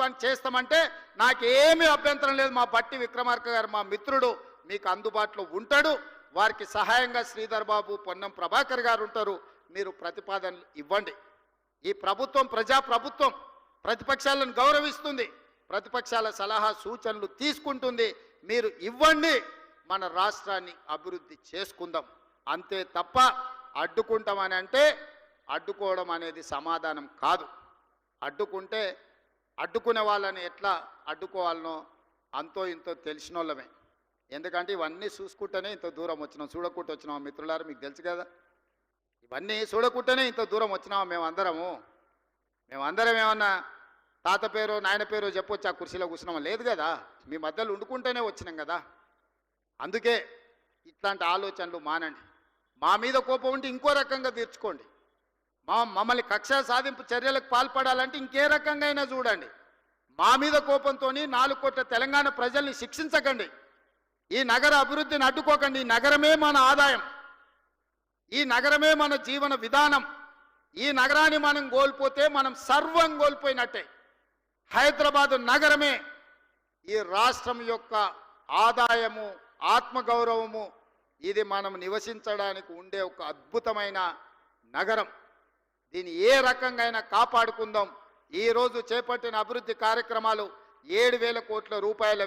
ప్రభుత్వాన్ని చేస్తామంటే నాకేమీ అభ్యంతరం లేదు. మా బట్టి విక్రమార్క గారు మా మిత్రుడు మీకు అందుబాటులో ఉంటాడు. వారికి సహాయంగా శ్రీధర్ బాబు పొన్నం ప్రభాకర్ గారు ఉంటారు. మీరు ప్రతిపాదనలు ఇవ్వండి. ఈ ప్రభుత్వం ప్రజా ప్రభుత్వం ప్రతిపక్షాలను గౌరవిస్తుంది. ప్రతిపక్షాల సలహా సూచనలు తీసుకుంటుంది. మీరు ఇవ్వండి. మన రాష్ట్రాన్ని అభివృద్ధి చేసుకుందాం. అంతే తప్ప అడ్డుకుంటామని అంటే అడ్డుకోవడం అనేది సమాధానం కాదు. అడ్డుకుంటే అడ్డుకునే వాళ్ళని ఎట్లా అడ్డుకోవాలనో అంతో ఇంతో తెలిసిన వాళ్ళమే ఎందుకంటే ఇవన్నీ చూసుకుంటేనే ఇంత దూరం వచ్చినాం చూడకుండా వచ్చినాం మిత్రులారు మీకు తెలుసు కదా? ఇవన్నీ చూడకుంటేనే ఇంత దూరం వచ్చినాం మేమందరము మేమందరం ఏమన్నా తాత పేరు నాయన పేరు చెప్పొచ్చు ఆ కుర్చీలో కూర్చున్నాం లేదు కదా. మీ మధ్యలో ఉండుకుంటేనే వచ్చినాం కదా. అందుకే ఇట్లాంటి ఆలోచనలు మానండి. మా మీద కోపం ఉంటే ఇంకో రకంగా తీర్చుకోండి. మా మమ్మల్ని కక్ష సాధింపు చర్యలకు పాల్పడాలంటే ఇంకే రకంగా అయినా చూడండి. మా మీద కోపంతో నాలుగు కోట్ల తెలంగాణ ప్రజల్ని శిక్షించకండి. ఈ నగర అభివృద్ధిని అడ్డుకోకండి. ఈ నగరమే మన ఆదాయం. ఈ నగరమే మన జీవన విధానం. ఈ నగరాన్ని మనం కోల్పోతే మనం సర్వం కోల్పోయినట్టే. హైదరాబాదు నగరమే ఈ రాష్ట్రం యొక్క ఆదాయము ఆత్మగౌరవము ఇది మనం నివసించడానికి ఉండే ఒక అద్భుతమైన నగరం. దీన్ని ఏ రకంగా అయినా కాపాడుకుందాం. ఈరోజు చేపట్టిన అభివృద్ధి కార్యక్రమాలు ఏడు వేల కోట్ల రూపాయల